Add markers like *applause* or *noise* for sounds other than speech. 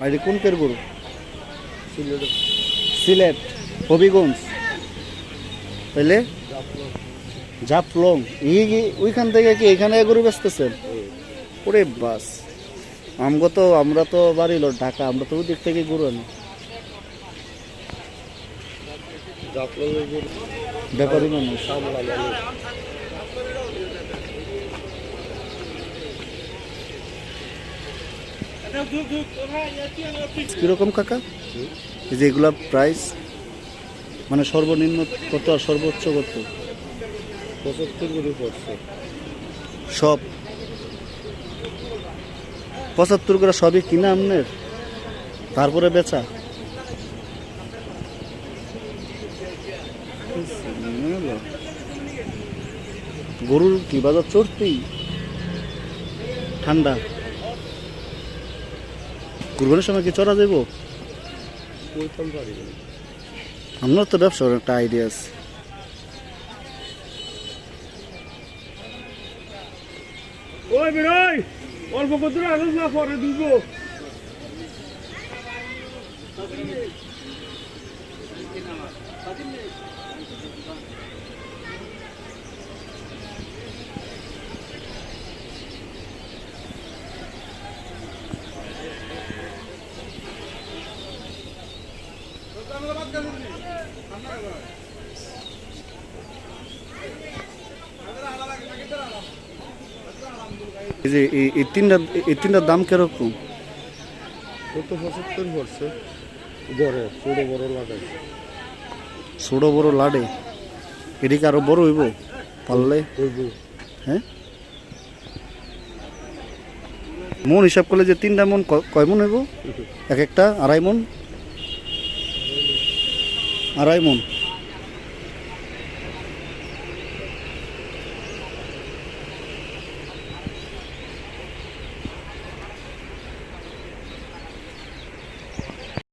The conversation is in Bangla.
আর এটা কোন কের গরু? সিলেট। হবিগঞ্জ। তাইলে? জাফলং। ই- ওইখান থেকে কি এখানে গরু বেচতেছেন? ওরে বাস। আমগো তো আমরা তো বাড়ি লোক ঢাকা আমরা তো ওই দিক থেকে গরু আনি। ব্যাপারী মানুষ। কীরকম কাকা? যে এগুলা প্রাইস মানে সর্বনিম্ন কত আর সর্বোচ্চ কত? পঁচাত্তর করে পড়ছে। সব? পঁচাত্তর করে সবই কিনা আপনার তারপরে বেচা? গরুর কি বাজার চড়তেই? ঠান্ডা? কুরবানির সময় কি চড়া না আপনার তো ব্যবসার একটা আইডিয়া আছে। ওই বেরোই অল্প কত আসুন না পরে দিব এই যে এই- এই তিনটা এই তিনটার দাম কীরকম? কত? পঁচাত্তর পড়ছে। বড় ছোট বড় লাগাই ছোট বড় লাডে? এদিকে আরও বড় হইব? পারলে? হ্যাঁ? মন হিসাব করলে যে তিনটা মন কয় মন হইব? *laughs* এক একটা আড়াই মন? আড়াই মন